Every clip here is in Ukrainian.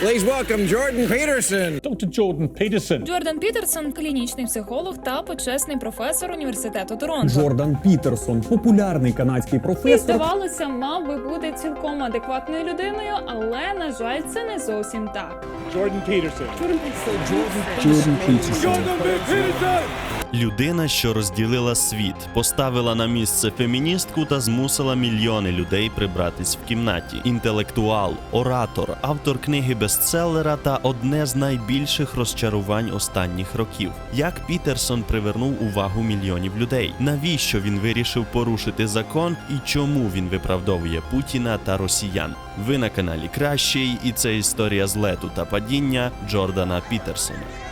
Please welcome Jordan Peterson. Dr. Jordan Peterson. Джордан Пітерсон клінічний психолог та почесний професор університету Торонто. Джордан Пітерсон, популярний канадський І професор. здавалося, мав би бути цілком адекватною людиною, але на жаль, це не зовсім так. Jordan Peterson. Джордан Пітерсон. Людина, що розділила світ, поставила на місце феміністку та змусила мільйони людей прибратись в кімнаті. Інтелектуал, оратор, автор книги бестселера та одне з найбільших розчарувань останніх років. Як Пітерсон привернув увагу мільйонів людей? Навіщо він вирішив порушити закон і чому він виправдовує Путіна та росіян? Ви на каналі Кращий, і це історія злету та падіння Джордана Пітерсона.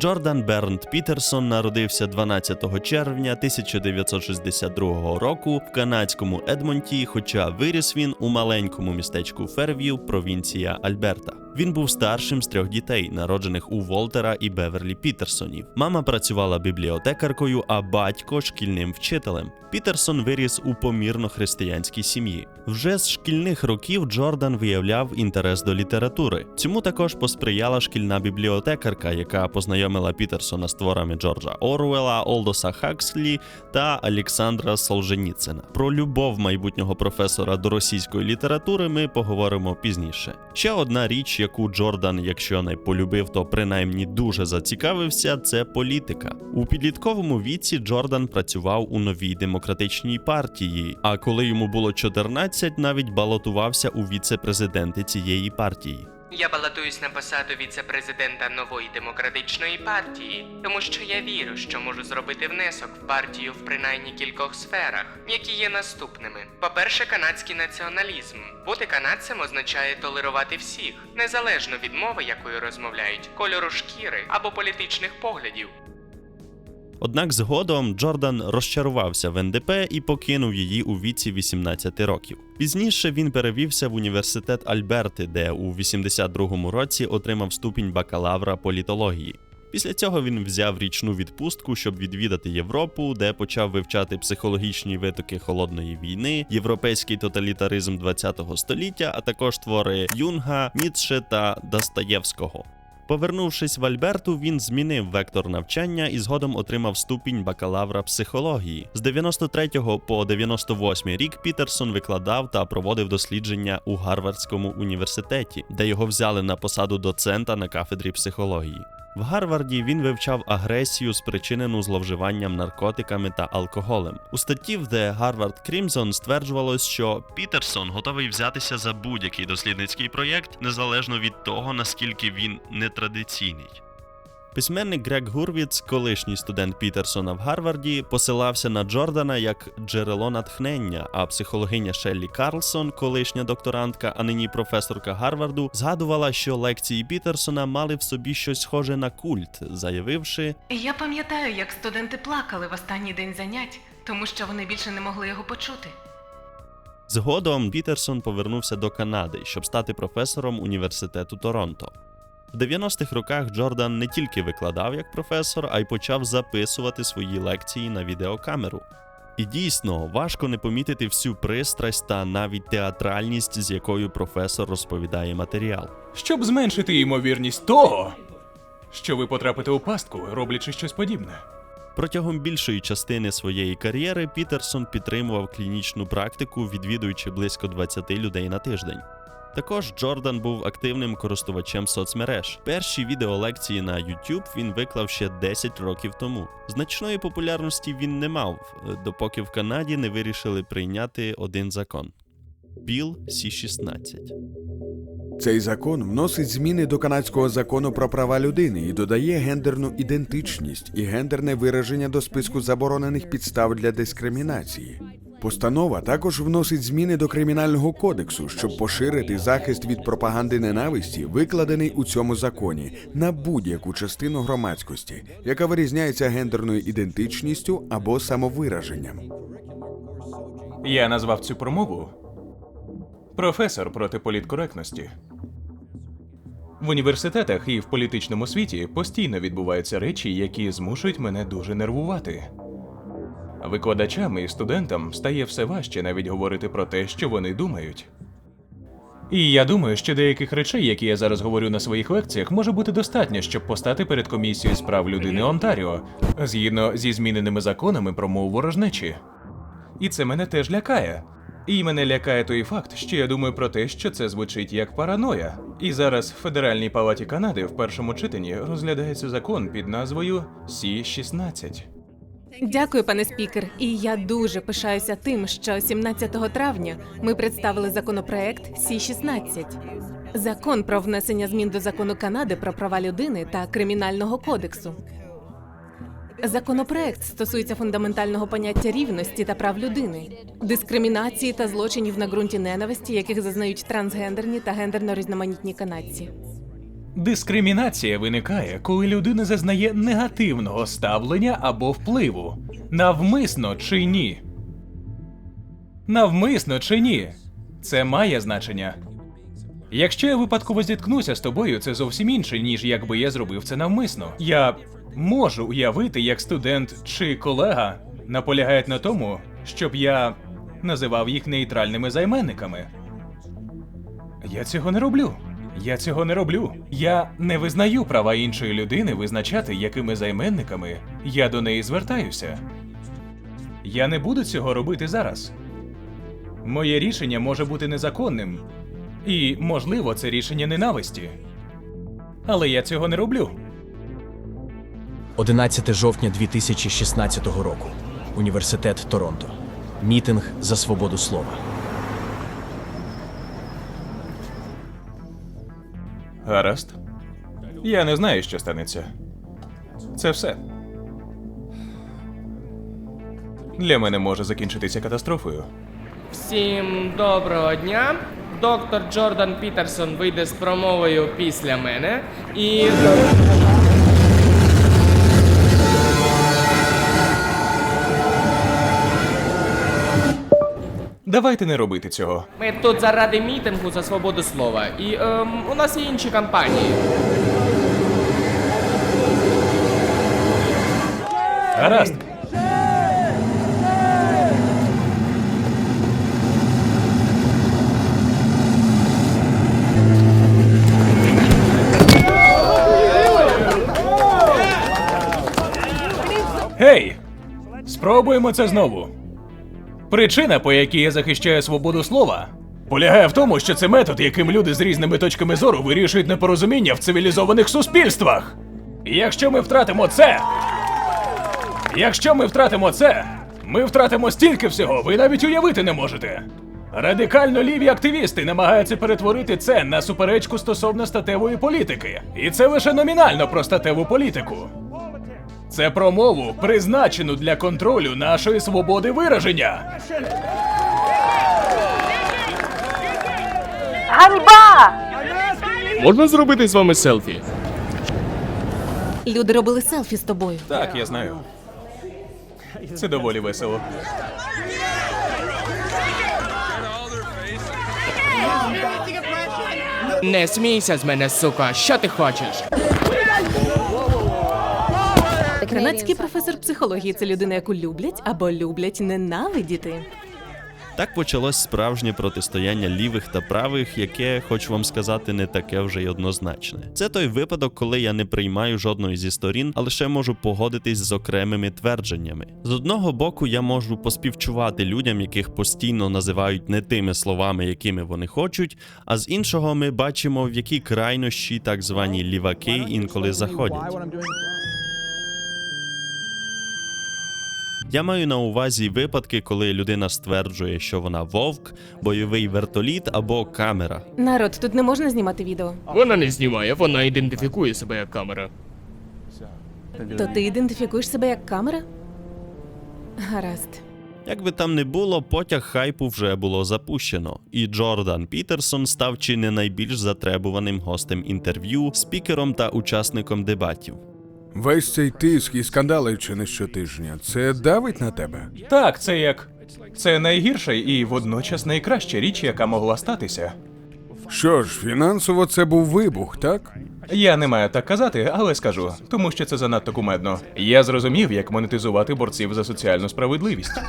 Джордан Бернт Пітерсон народився 12 червня 1962 року в канадському Едмонті, хоча виріс він у маленькому містечку Ферв'ю, провінція Альберта. Він був старшим з трьох дітей, народжених у Волтера і Беверлі Пітерсонів. Мама працювала бібліотекаркою, а батько шкільним вчителем. Пітерсон виріс у помірно християнській сім'ї. Вже з шкільних років Джордан виявляв інтерес до літератури. Цьому також посприяла шкільна бібліотекарка, яка познайомила Пітерсона з творами Джорджа Оруела, Олдоса Хакслі та Олександра Солженіцина. Про любов майбутнього професора до російської літератури ми поговоримо пізніше. Ще одна річ, яку Джордан, якщо не полюбив, то принаймні дуже зацікавився, це політика. У підлітковому віці Джордан працював у новій демократичній партії. А коли йому було 14, навіть балотувався у віце-президенти цієї партії. Я балотуюсь на посаду віце-президента нової демократичної партії, тому що я вірю, що можу зробити внесок в партію в принаймні кількох сферах, які є наступними. По-перше, канадський націоналізм. Бути канадцем означає толерувати всіх, незалежно від мови, якою розмовляють, кольору шкіри або політичних поглядів. Однак згодом Джордан розчарувався в НДП і покинув її у віці 18 років. Пізніше він перевівся в університет Альберти, де у 82-му році отримав ступінь бакалавра політології. Після цього він взяв річну відпустку, щоб відвідати Європу, де почав вивчати психологічні витоки холодної війни, європейський тоталітаризм ХХ століття, а також твори Юнга, Ніцше та Достаєвського. Повернувшись в Альберту, він змінив вектор навчання і згодом отримав ступінь бакалавра психології. З 93 по 98 рік Пітерсон викладав та проводив дослідження у Гарвардському університеті, де його взяли на посаду доцента на кафедрі психології. В Гарварді він вивчав агресію, спричинену зловживанням наркотиками та алкоголем. У статті в The Harvard Crimson стверджувалось, що Пітерсон готовий взятися за будь-який дослідницький проєкт, незалежно від того, наскільки він нетрадиційний. Письменник Грег Гурвіц, колишній студент Пітерсона в Гарварді, посилався на Джордана як джерело натхнення, а психологиня Шеллі Карлсон, колишня докторантка, а нині професорка Гарварду, згадувала, що лекції Пітерсона мали в собі щось схоже на культ, заявивши: Я пам'ятаю, як студенти плакали в останній день занять, тому що вони більше не могли його почути. Згодом Пітерсон повернувся до Канади, щоб стати професором університету Торонто. В 90-х роках Джордан не тільки викладав як професор, а й почав записувати свої лекції на відеокамеру. І дійсно важко не помітити всю пристрасть та навіть театральність, з якою професор розповідає матеріал. щоб зменшити ймовірність того, що ви потрапите у пастку, роблячи щось подібне. Протягом більшої частини своєї кар'єри Пітерсон підтримував клінічну практику, відвідуючи близько 20 людей на тиждень. Також Джордан був активним користувачем соцмереж. Перші відеолекції на YouTube він виклав ще 10 років тому. Значної популярності він не мав, е, допоки в Канаді не вирішили прийняти один закон Біл Сі-16. Цей закон вносить зміни до канадського закону про права людини і додає гендерну ідентичність і гендерне вираження до списку заборонених підстав для дискримінації. Постанова також вносить зміни до кримінального кодексу, щоб поширити захист від пропаганди ненависті, викладений у цьому законі, на будь-яку частину громадськості, яка вирізняється гендерною ідентичністю або самовираженням. Я назвав цю промову професор проти політкоректності. В університетах і в політичному світі постійно відбуваються речі, які змушують мене дуже нервувати. Викладачам і студентам стає все важче навіть говорити про те, що вони думають. І я думаю, що деяких речей, які я зараз говорю на своїх лекціях, може бути достатньо, щоб постати перед комісією з прав людини Онтаріо, згідно зі зміненими законами про мову ворожнечі. І це мене теж лякає. І мене лякає той факт, що я думаю про те, що це звучить як параноя. І зараз в Федеральній палаті Канади в першому читанні розглядається закон під назвою Сі-16. Дякую, пане спікер. І я дуже пишаюся тим, що 17 травня ми представили законопроект Сі-16. Закон про внесення змін до закону Канади про права людини та кримінального кодексу. Законопроект стосується фундаментального поняття рівності та прав людини, дискримінації та злочинів на ґрунті ненависті, яких зазнають трансгендерні та гендерно різноманітні канадці. Дискримінація виникає, коли людина зазнає негативного ставлення або впливу. Навмисно чи ні? Навмисно чи ні? Це має значення. Якщо я випадково зіткнуся з тобою, це зовсім інше, ніж якби я зробив це навмисно. Я можу уявити, як студент чи колега наполягають на тому, щоб я називав їх нейтральними займенниками. Я цього не роблю. Я цього не роблю. Я не визнаю права іншої людини визначати, якими займенниками я до неї звертаюся. Я не буду цього робити зараз. Моє рішення може бути незаконним, і, можливо, це рішення ненависті. Але я цього не роблю. 11 жовтня 2016 року. Університет Торонто. Мітинг за свободу слова. Гаразд. Я не знаю, що станеться. Це все. Для мене може закінчитися катастрофою. Всім доброго дня. Доктор Джордан Пітерсон вийде з промовою після мене. І Давайте не робити цього. ми тут заради мітингу за свободу слова. І ем, у нас є інші кампанії. Гаразд. Гей! Спробуємо це знову. Причина, по якій я захищаю свободу слова, полягає в тому, що це метод, яким люди з різними точками зору вирішують непорозуміння в цивілізованих суспільствах. І якщо ми втратимо це, Якщо ми втратимо це, ми втратимо стільки всього, ви навіть уявити не можете. Радикально ліві активісти намагаються перетворити це на суперечку стосовно статевої політики. І це лише номінально про статеву політику. Це про мову, призначену для контролю нашої свободи вираження. Можна зробити з вами селфі? Люди робили селфі з тобою. Так, я знаю. Це доволі весело. Не смійся з мене, сука. Що ти хочеш? Канадський професор психології це людина, яку люблять або люблять ненавидіти. Так почалось справжнє протистояння лівих та правих, яке, хочу вам сказати, не таке вже й однозначне. Це той випадок, коли я не приймаю жодної зі сторін, а лише можу погодитись з окремими твердженнями. З одного боку, я можу поспівчувати людям, яких постійно називають не тими словами, якими вони хочуть. А з іншого, ми бачимо, в які крайнощі так звані ліваки інколи заходять. Я маю на увазі випадки, коли людина стверджує, що вона вовк, бойовий вертоліт або камера. Народ, тут не можна знімати відео. Вона не знімає, вона ідентифікує себе як камера. То ти ідентифікуєш себе як камера? Гаразд. Як би там не було, потяг хайпу вже було запущено, і Джордан Пітерсон став чи не найбільш затребуваним гостем інтерв'ю, спікером та учасником дебатів. Весь цей тиск і скандали чи не щотижня це давить на тебе? Так, це як. Це найгірша і водночас найкраща річ, яка могла статися. Що ж, фінансово це був вибух, так? Я не маю так казати, але скажу, тому що це занадто кумедно. Я зрозумів, як монетизувати борців за соціальну справедливість.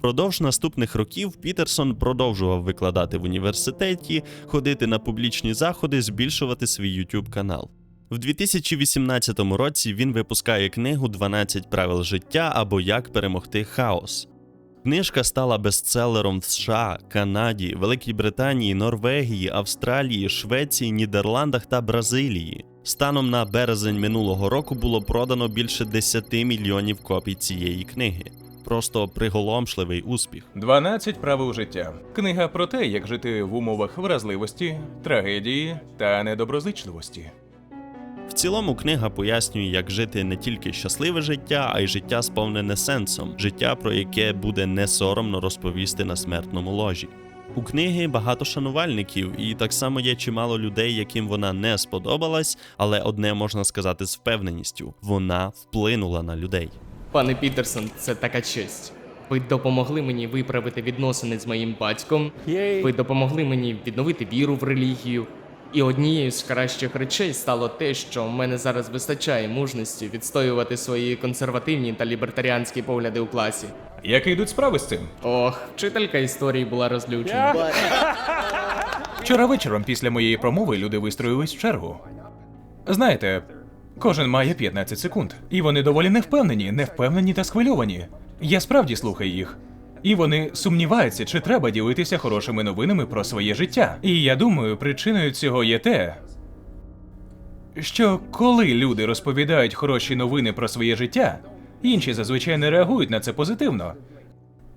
Продовж наступних років Пітерсон продовжував викладати в університеті, ходити на публічні заходи, збільшувати свій YouTube канал. В 2018 році він випускає книгу «12 правил життя або Як перемогти хаос. Книжка стала бестселером в США, Канаді, Великій Британії, Норвегії, Австралії, Швеції, Нідерландах та Бразилії. Станом на березень минулого року було продано більше 10 мільйонів копій цієї книги. Просто приголомшливий успіх. 12 правил життя. Книга про те, як жити в умовах вразливості, трагедії та недоброзичливості. Цілому книга пояснює, як жити не тільки щасливе життя, а й життя сповнене сенсом, життя, про яке буде не соромно розповісти на смертному ложі. У книги багато шанувальників, і так само є чимало людей, яким вона не сподобалась, але одне можна сказати з впевненістю: вона вплинула на людей. Пане Пітерсон, це така честь. Ви допомогли мені виправити відносини з моїм батьком. Ви допомогли мені відновити віру в релігію. І однією з кращих речей стало те, що в мене зараз вистачає мужності відстоювати свої консервативні та лібертаріанські погляди у класі. Як йдуть справи з цим? Ох, вчителька історії була розлючена. Вчора вечором після моєї промови люди вистроїлись в чергу. Знаєте, кожен має 15 секунд, і вони доволі невпевнені, невпевнені та схвильовані. Я справді слухаю їх. І вони сумніваються, чи треба ділитися хорошими новинами про своє життя. І я думаю, причиною цього є те, що коли люди розповідають хороші новини про своє життя, інші зазвичай не реагують на це позитивно.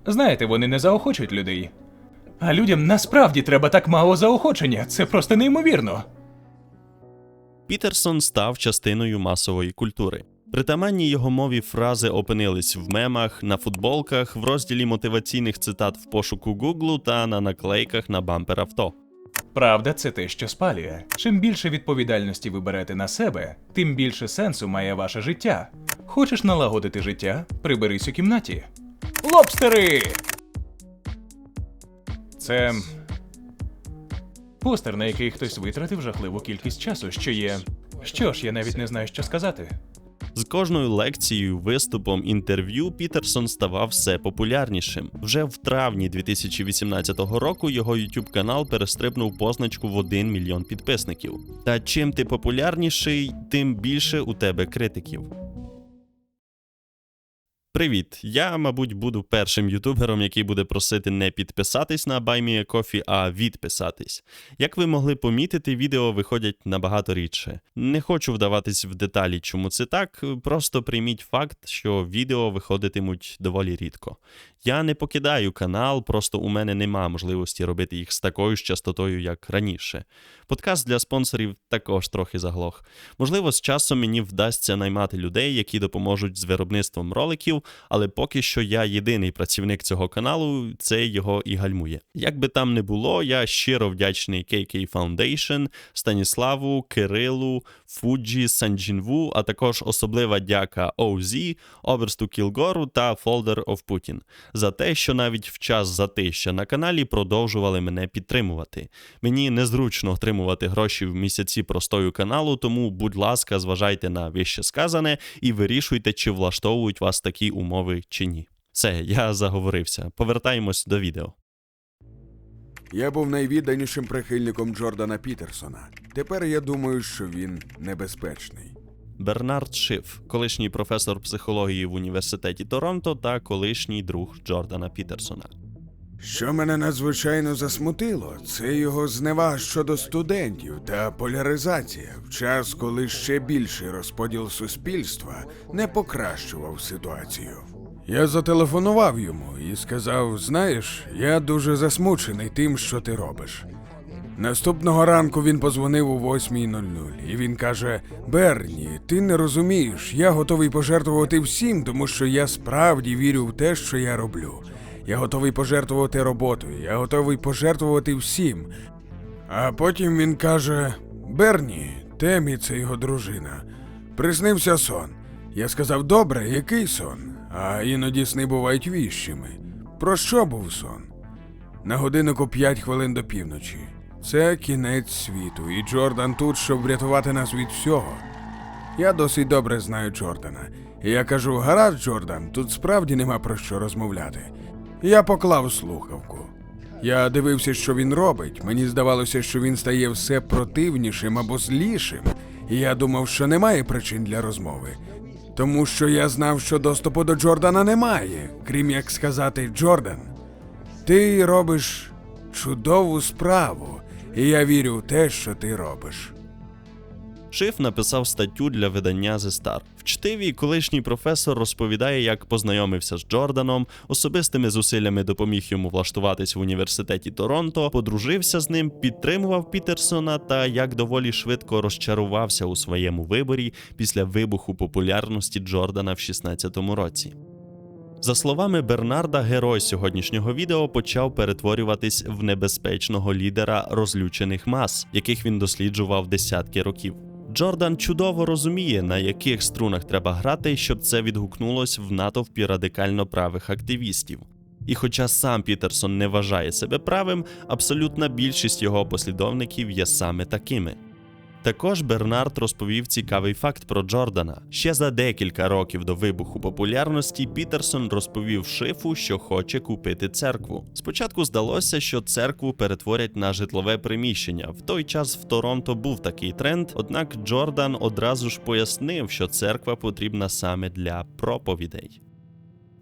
Знаєте, вони не заохочують людей. А людям насправді треба так мало заохочення. Це просто неймовірно. Пітерсон став частиною масової культури. Притаманні його мові фрази опинились в мемах, на футболках, в розділі мотиваційних цитат в пошуку Гуглу та на наклейках на бампер авто. Правда, це те, що спалює. Чим більше відповідальності ви берете на себе, тим більше сенсу має ваше життя. Хочеш налагодити життя? Приберись у кімнаті. Лобстери! Це постер, на який хтось витратив жахливу кількість часу, що є. Що ж, я навіть не знаю, що сказати. З кожною лекцією, виступом, інтерв'ю Пітерсон ставав все популярнішим. Вже в травні 2018 року його YouTube канал перестрибнув позначку в 1 мільйон підписників. Та чим ти популярніший, тим більше у тебе критиків. Привіт! Я, мабуть, буду першим ютубером, який буде просити не підписатись на BuyMeACoffee, а відписатись. Як ви могли помітити, відео виходять набагато рідше. Не хочу вдаватись в деталі, чому це так. Просто прийміть факт, що відео виходитимуть доволі рідко. Я не покидаю канал, просто у мене нема можливості робити їх з такою ж частотою, як раніше. Подкаст для спонсорів також трохи заглох. Можливо, з часом мені вдасться наймати людей, які допоможуть з виробництвом роликів, але поки що я єдиний працівник цього каналу, це його і гальмує. Як би там не було, я щиро вдячний KK Foundation, Станіславу, Кирилу, Фуджі, Санджінву, а також особлива дяка OZ, Оверсту Кілгору та Folder of Putin за те, що навіть в час затища на каналі продовжували мене підтримувати. Мені незручно отримувати гроші в місяці простою каналу, тому, будь ласка, зважайте на вище сказане і вирішуйте, чи влаштовують вас такі умови чи ні. Все, я заговорився. Повертаємось до відео. Я був найвідданішим прихильником Джордана Пітерсона. Тепер я думаю, що він небезпечний. Бернард Шиф, колишній професор психології в університеті Торонто та колишній друг Джордана Пітерсона. Що мене надзвичайно засмутило, це його зневага щодо студентів та поляризація в час, коли ще більший розподіл суспільства не покращував ситуацію. Я зателефонував йому і сказав: знаєш, я дуже засмучений тим, що ти робиш. Наступного ранку він позвонив о 8.00 і він каже: Берні, ти не розумієш, я готовий пожертвувати всім, тому що я справді вірю в те, що я роблю. Я готовий пожертвувати роботою, я готовий пожертвувати всім. А потім він каже: Берні, Темі це його дружина. Приснився сон. Я сказав, добре, який сон? А іноді сни бувають віщими. Про що був сон? На годиннику 5 хвилин до півночі. Це кінець світу, і Джордан тут, щоб врятувати нас від всього. Я досить добре знаю Джордана. І я кажу: гаразд, Джордан, тут справді нема про що розмовляти. Я поклав слухавку. Я дивився, що він робить. Мені здавалося, що він стає все противнішим або злішим. І я думав, що немає причин для розмови. Тому що я знав, що доступу до Джордана немає, крім як сказати Джордан, ти робиш чудову справу, і я вірю в те, що ти робиш. Шиф написав статтю для видання The Star. В чтиві колишній професор розповідає, як познайомився з Джорданом, особистими зусиллями допоміг йому влаштуватись в університеті Торонто, подружився з ним, підтримував Пітерсона та як доволі швидко розчарувався у своєму виборі після вибуху популярності Джордана в 16-му році. За словами Бернарда, герой сьогоднішнього відео почав перетворюватись в небезпечного лідера розлючених мас, яких він досліджував десятки років. Джордан чудово розуміє, на яких струнах треба грати, щоб це відгукнулось в натовпі радикально правих активістів. І хоча сам Пітерсон не вважає себе правим, абсолютна більшість його послідовників є саме такими. Також Бернард розповів цікавий факт про Джордана. Ще за декілька років до вибуху популярності Пітерсон розповів шифу, що хоче купити церкву. Спочатку здалося, що церкву перетворять на житлове приміщення. В той час в Торонто був такий тренд, однак Джордан одразу ж пояснив, що церква потрібна саме для проповідей.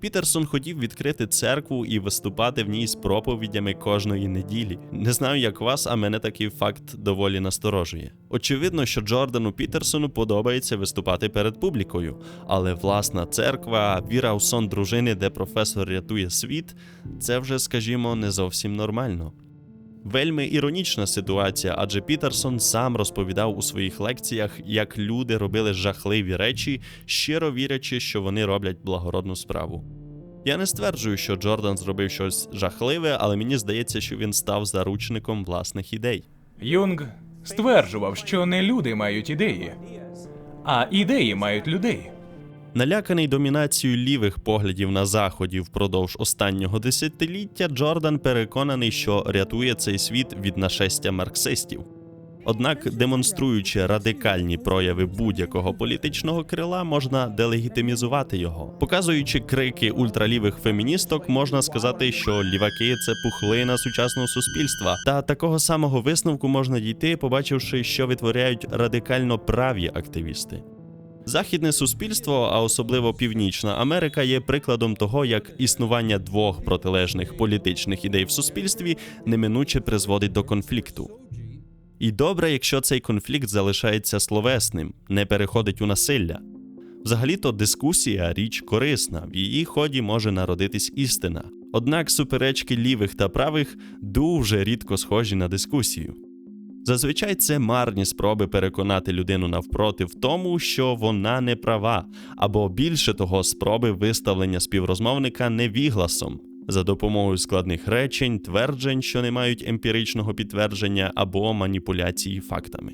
Пітерсон хотів відкрити церкву і виступати в ній з проповідями кожної неділі. Не знаю, як вас, а мене такий факт доволі насторожує. Очевидно, що Джордану Пітерсону подобається виступати перед публікою, але власна церква, віра у сон дружини, де професор рятує світ, це вже, скажімо, не зовсім нормально. Вельми іронічна ситуація, адже Пітерсон сам розповідав у своїх лекціях, як люди робили жахливі речі, щиро вірячи, що вони роблять благородну справу. Я не стверджую, що Джордан зробив щось жахливе, але мені здається, що він став заручником власних ідей. Юнг стверджував, що не люди мають ідеї, а ідеї мають людей. Наляканий домінацією лівих поглядів на заході впродовж останнього десятиліття, Джордан переконаний, що рятує цей світ від нашестя марксистів. Однак, демонструючи радикальні прояви будь-якого політичного крила, можна делегітимізувати його. Показуючи крики ультралівих феміністок, можна сказати, що ліваки це пухлина сучасного суспільства. Та такого самого висновку можна дійти, побачивши, що витворяють радикально праві активісти. Західне суспільство, а особливо Північна Америка, є прикладом того, як існування двох протилежних політичних ідей в суспільстві неминуче призводить до конфлікту. І добре, якщо цей конфлікт залишається словесним, не переходить у насилля. Взагалі-то дискусія річ корисна, в її ході може народитись істина. Однак суперечки лівих та правих дуже рідко схожі на дискусію. Зазвичай це марні спроби переконати людину навпроти в тому, що вона не права, або більше того, спроби виставлення співрозмовника невігласом за допомогою складних речень, тверджень, що не мають емпіричного підтвердження, або маніпуляції фактами.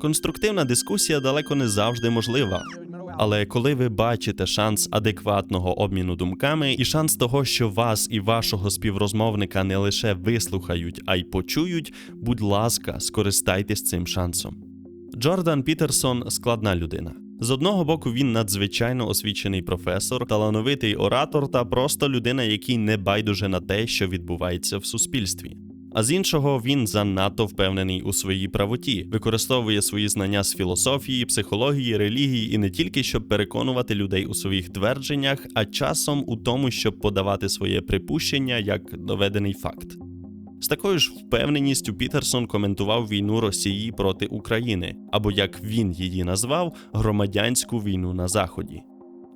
Конструктивна дискусія далеко не завжди можлива. Але коли ви бачите шанс адекватного обміну думками і шанс того, що вас і вашого співрозмовника не лише вислухають, а й почують, будь ласка, скористайтесь цим шансом. Джордан Пітерсон складна людина. З одного боку, він надзвичайно освічений професор, талановитий оратор та просто людина, який не байдуже на те, що відбувається в суспільстві. А з іншого, він занадто впевнений у своїй правоті, використовує свої знання з філософії, психології, релігії і не тільки щоб переконувати людей у своїх твердженнях, а часом у тому, щоб подавати своє припущення як доведений факт. З такою ж впевненістю Пітерсон коментував війну Росії проти України, або як він її назвав, громадянську війну на Заході.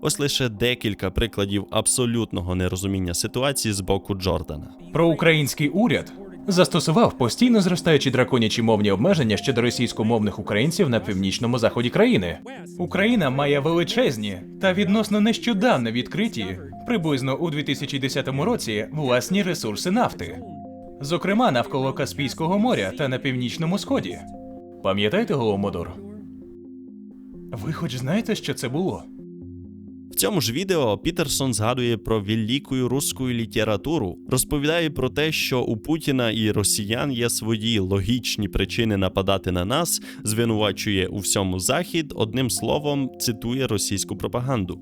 Ось лише декілька прикладів абсолютного нерозуміння ситуації з боку Джордана. Проукраїнський уряд застосував постійно зростаючі драконячі мовні обмеження щодо російськомовних українців на північному заході країни. Україна має величезні та відносно нещодавно відкриті, приблизно у 2010 році, власні ресурси нафти, зокрема навколо Каспійського моря та на північному сході. Пам'ятаєте Голомодор? Ви хоч знаєте, що це було? В цьому ж відео Пітерсон згадує про велику руську літературу, розповідає про те, що у Путіна і росіян є свої логічні причини нападати на нас, звинувачує у всьому захід, одним словом, цитує російську пропаганду.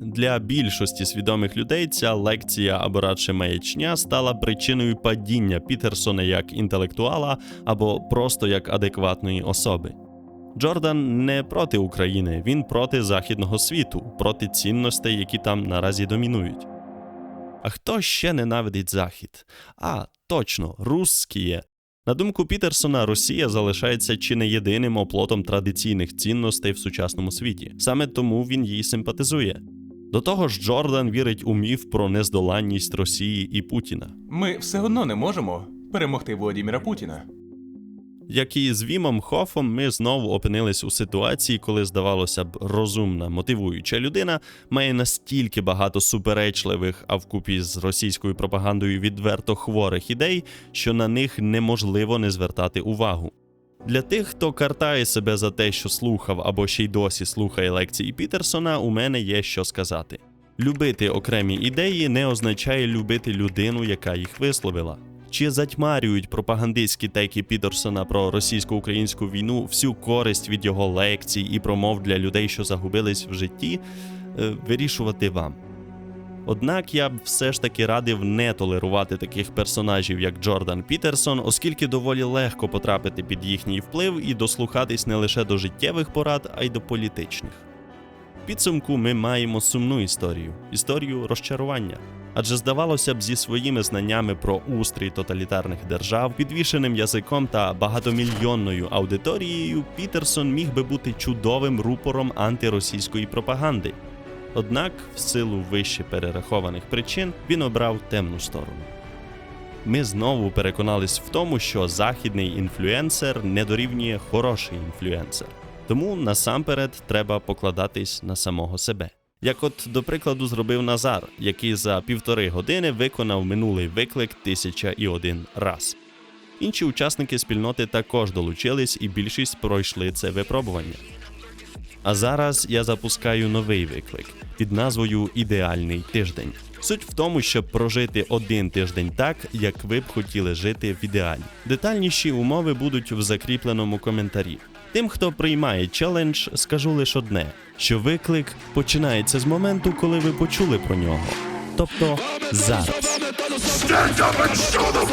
Для більшості свідомих людей ця лекція або радше маячня стала причиною падіння Пітерсона як інтелектуала або просто як адекватної особи. Джордан не проти України, він проти західного світу, проти цінностей, які там наразі домінують. А хто ще ненавидить Захід? А, точно, русські. На думку Пітерсона, Росія залишається чи не єдиним оплотом традиційних цінностей в сучасному світі. Саме тому він їй симпатизує. До того ж, Джордан вірить у міф про нездоланність Росії і Путіна. Ми все одно не можемо перемогти Володимира Путіна. Як і з Вімом Хофом, ми знову опинились у ситуації, коли здавалося б, розумна, мотивуюча людина має настільки багато суперечливих, а вкупі з російською пропагандою відверто хворих ідей, що на них неможливо не звертати увагу. Для тих, хто картає себе за те, що слухав або ще й досі слухає лекції Пітерсона, у мене є що сказати. Любити окремі ідеї не означає любити людину, яка їх висловила. Чи затьмарюють пропагандистські теки Пітерсона про російсько-українську війну всю користь від його лекцій і промов для людей, що загубились в житті, е, вирішувати вам. Однак я б все ж таки радив не толерувати таких персонажів, як Джордан Пітерсон, оскільки доволі легко потрапити під їхній вплив і дослухатись не лише до життєвих порад, а й до політичних. Підсумку ми маємо сумну історію історію розчарування. Адже здавалося б, зі своїми знаннями про устрій тоталітарних держав, підвішеним язиком та багатомільйонною аудиторією, Пітерсон міг би бути чудовим рупором антиросійської пропаганди. Однак, в силу вище перерахованих причин, він обрав темну сторону. Ми знову переконались в тому, що західний інфлюенсер не дорівнює хороший інфлюенсер. Тому насамперед треба покладатись на самого себе. Як от, до прикладу, зробив Назар, який за півтори години виконав минулий виклик тисяча і один раз. Інші учасники спільноти також долучились, і більшість пройшли це випробування. А зараз я запускаю новий виклик під назвою Ідеальний тиждень. Суть в тому, щоб прожити один тиждень так, як ви б хотіли жити в ідеалі. Детальніші умови будуть в закріпленому коментарі. Тим, хто приймає челендж, скажу лише одне: що виклик починається з моменту, коли ви почули про нього. Тобто зараз. Stand up and show the!